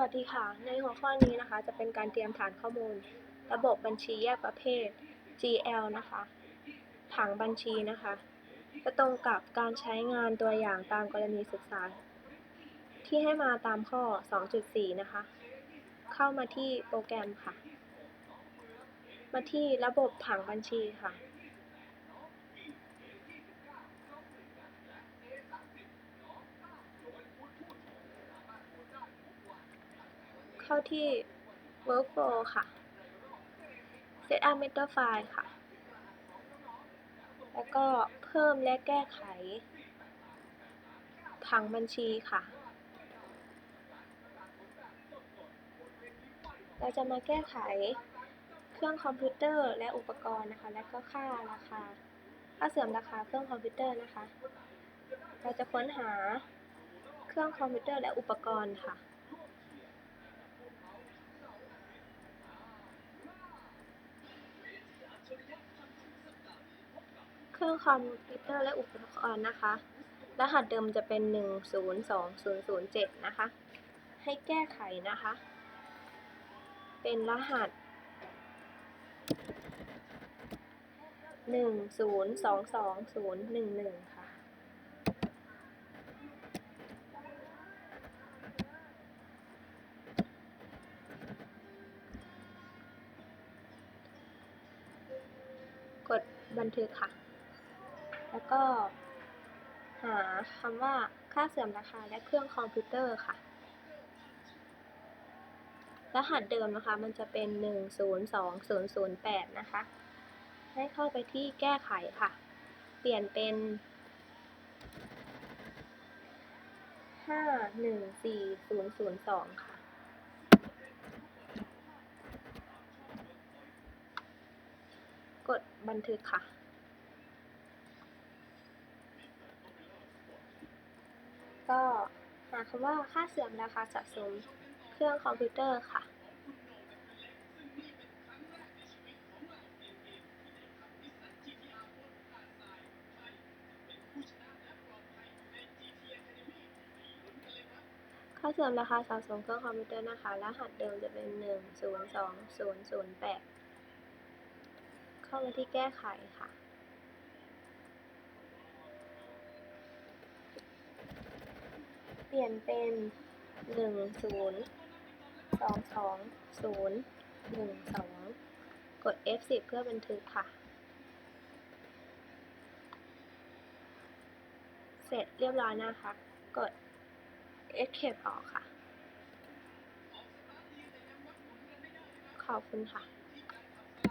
วัสดีค่ะ ในหัวข้อนี้นะคะจะเป็นการเตรียมฐานข้อมูล ระบบบัญชีแยกประเภท GL นะคะผังบัญชีนะคะ จะตรงกับการใช้งานตัวอย่างตามกรณีศึกษา ที่ให้มาตามข้อ 2.4 นะคะ เข้ามาที่โปรแกรมค่ะ มาที่ระบบผังบัญชีค่ะ เข้าที่ workflow ค่ะ set up meta file ค่ะ แล้วก็เพิ่มและแก้ไข ผังบัญชีค่ะ เราจะมาแก้ไขเครื่องคอมพิวเตอร์และอุปกรณ์นะคะ และก็ค่าราคา ค่าเสื่อมราคาเครื่องคอมพิวเตอร์นะคะ เราจะค้นหาเครื่องคอมพิวเตอร์และอุปกรณ์ค่ะ เครื่องคอมพิวเตอร์และอุปกรณ์นะคะ รหัสเดิมจะเป็น 102007 นะคะ ให้แก้ไขนะคะ เป็นรหัส 1022011 ค่ะกดบันทึกค่ะ แล้วก็หาคำว่าค่าเสื่อมราคาและเครื่องคอมพิวเตอร์ค่ะ รหัสเดิมนะคะ มันจะเป็น 102008 นะคะ ให้เข้าไปที่แก้ไขค่ะ เปลี่ยนเป็น 514002 ค่ะกดบันทึกค่ะ ก็หาคำว่าค่าเสื่อมราคาสะสมเครื่องคอมพิวเตอร์ค่ะ ค่าเสื่อมราคาสะสมเครื่องคอมพิวเตอร์นะคะ รหัสเดิมจะเป็น 102008 เข้ามาที่แก้ไขค่ะ เป ลี่ยนเป็นหนึ่งศูนย์สองสองศูนย์หนึ่งสองกด F10 เพื่อบันทึกค่ะ เสร็จเรียบร้อยนะคะ กด Escape ออกค่ะ ขอบคุณค่ะ